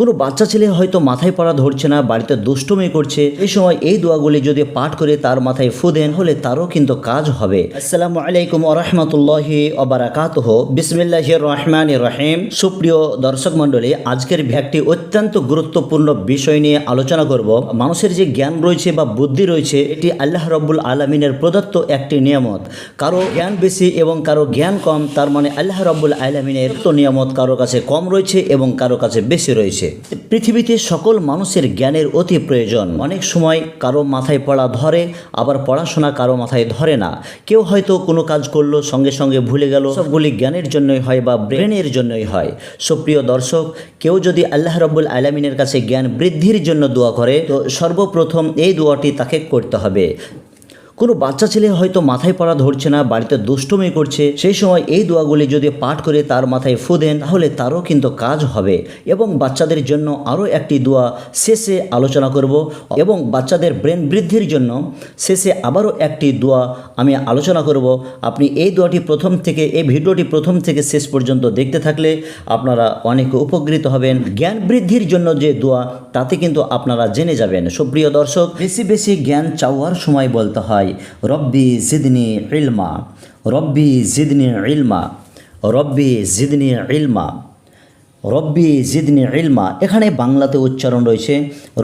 কোনো বাচ্চা ছেলে হয়তো মাথায় পড়া ধরছে না, বাড়িতে দুষ্টুমি করছে, এই সময় এই দোয়াগুলি যদি পাঠ করে তার মাথায় ফু দেন, হলে তারও কিন্তু কাজ হবে। আসসালামু আলাইকুম আরহামতুল্লাহি অবরাকাতহ বিসমিল্লাহ রহমান রহিম। সুপ্রিয় দর্শক মণ্ডলী, আজকের একটি অত্যন্ত গুরুত্বপূর্ণ বিষয় নিয়ে আলোচনা করব। মানুষের যে জ্ঞান রয়েছে বা বুদ্ধি রয়েছে, এটি আল্লাহ রব্বুল আলমিনের প্রদত্ত একটি নিয়ামত। কারও জ্ঞান বেশি এবং কারও জ্ঞান কম, তার মানে আল্লাহ রব্বুল আলমিনের তো নিয়ামত কারও কাছে কম রয়েছে এবং কারও কাছে বেশি রয়েছে। পৃথিবীতে সকল মানুষের জ্ঞানের অতি প্রয়োজন। অনেক সময় কারও মাথায় পড়া ধরে, আবার পড়াশোনা কারও মাথায় ধরে না। কেউ হয়তো কোনো কাজ করল, সঙ্গে সঙ্গে ভুলে গেল। সবগুলি জ্ঞানের জন্যই হয় বা ব্রেনের জন্যই হয়। সুপ্রিয় দর্শক, কেউ যদি আল্লাহ রব্বুল আলমিনের কাছে জ্ঞান বৃদ্ধির জন্য দোয়া করে, তো সর্বপ্রথম এই দোয়াটি তাকে করতে হবে। কোনো বাচ্চা ছেলে হয়তো মাথায় পড়া ধরছে না, বাড়িতে দুষ্টুমি করছে, সেই সময় এই দোয়াগুলি যদি পাঠ করে তার মাথায় ফু দেন, তাহলে তারও কিন্তু কাজ হবে। এবং বাচ্চাদের জন্য আরও একটি দোয়া শেষে আলোচনা করব এবং বাচ্চাদের ব্রেন বৃদ্ধির জন্য শেষে আবারও একটি দোয়া আমি আলোচনা করব। আপনি এই দোয়াটি প্রথম থেকে, এই ভিডিওটি প্রথম থেকে শেষ পর্যন্ত দেখতে থাকলে আপনারা অনেক উপকৃত হবেন। জ্ঞান বৃদ্ধির জন্য যে দোয়া, তাতে কিন্তু আপনারা জেনে যাবেন। সুপ্রিয় দর্শক, বেশি বেশি জ্ঞান চাওয়ার সময় বলতে হয়। রব্বি জিদনি ইলমা, রব্বি জিদনি ইলমা, রব্বি জিদনি ইলমা, রব্বি জিদনি ইলমা। এখানে বাংলাতে উচ্চারণ রয়েছে,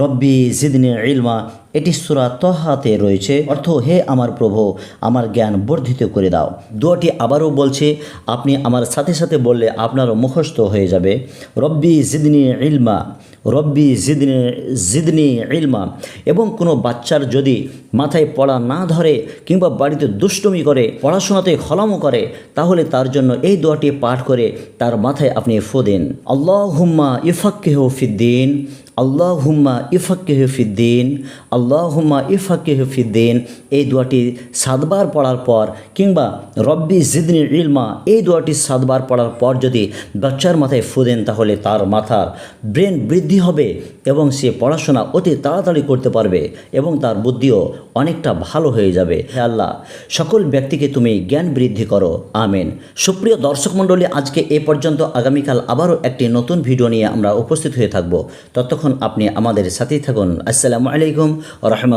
রব্বি জিদনি ইলমা। এটি সুরা তহাতে রয়েছে। অর্থ, হে আমার প্রভু, আমার জ্ঞান বর্ধিত করে দাও। দোয়াটি আবারও বলছে, আপনি আমার সাথে সাথে বললে আপনারও মুখস্থ হয়ে যাবে। রব্বি জিদনি ইলমা, রব্বি জিদনি জিদনি ইলমা। এবং কোনো বাচ্চার যদি মাথায় পড়া না ধরে কিংবা বাড়িতে দুষ্টুমি করে, পড়াশোনাতে হলামো করে, তাহলে তার জন্য এই দোয়াটি পাঠ করে তার মাথায় আপনি ফো দিন। আল্লাহ হুম্মা ইফাক্কেহ ফিদ্দিন আল্লাহ হুম্মা ইফাক্কেহ ফিদ্দিন আল্লাহ হুম্মা ইফাক্কেহ ফিদ্দিন, এই দোয়াটি সাতবার পড়ার পর কিংবা রব্বি জিদনি ইলমা, এই দোয়াটি সাতবার পড়ার পর যদি বাচ্চার মাথায় ফু দেন তাহলে তার মাথার ব্রেন বৃদ্ধি হবে এবং সে পড়াশোনা অতি তাড়াতাড়ি করতে পারবে এবং তার বুদ্ধিও অনেকটা ভালো হয়ে যাবে। আল্লাহ, সকল ব্যক্তিকে তুমি জ্ঞান বৃদ্ধি করো। আমেন। সুপ্রিয় দর্শক মণ্ডলী, আজকে এ পর্যন্ত আগামীকাল আবারও একটি নতুন ভিডিও নিয়ে আমরা উপস্থিত হয়ে থাকব। ততক্ষণ আপনি আমাদের সাথেই থাকুন। আসসালামু আলাইকুম রহমত